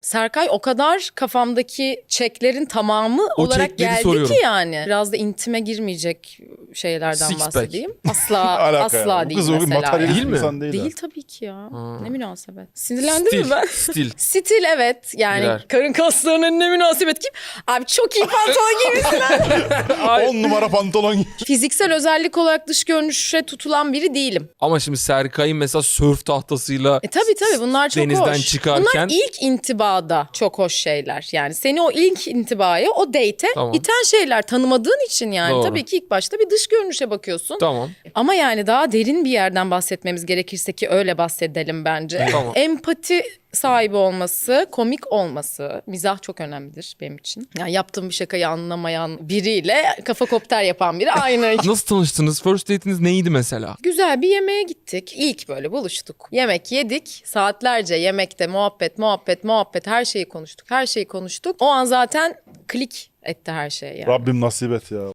Serkay o kadar kafamdaki çeklerin tamamı O olarak çekleri geldi soruyorum. ki yani. Biraz da intime girmeyecek şeylerden Six pack. bahsedeyim. Asla asla değil Kız mesela. materyalist Değil mi? insan değil. Değil tabii ki ya. Ha. Ne münasebet. Sinirlendim Stil. mi ben? Stil. Stil evet. Yani Girer. karın kaslarının ne münasebet ki. Abi çok iyi pantolon giymişsin. 10 numara pantolon giy- Fiziksel özellik olarak dış görünüşe tutulan biri değilim. Ama şimdi Serkay'ın mesela sörf tahtasıyla E tabii tabii bunlar çok Denizden hoş. çıkarken- Bunlar ilk intibada çok hoş şeyler. Yani seni o ilk intibaya, o date'e Tamam. iten şeyler tanımadığın için yani. Doğru. Tabii ki ilk başta bir dış görünüşe bakıyorsun. tamam. Ama yani daha derin bir yerden bahsetmemiz gerekirse ki öyle bahsedelim bence. Tamam. Empati sahibi olması, komik olması, mizah çok önemlidir benim için. Yani yaptığım bir şakayı anlamayan biriyle kafa kopter yapan biri aynı. Nasıl tanıştınız? First date'iniz neydi mesela? Güzel bir yemeğe gittik. İlk böyle buluştuk. Yemek yedik. Saatlerce yemekte muhabbet, muhabbet, muhabbet her şeyi konuştuk. Her şeyi konuştuk. O an zaten klik etti her şey yani. Rabbim nasip et ya.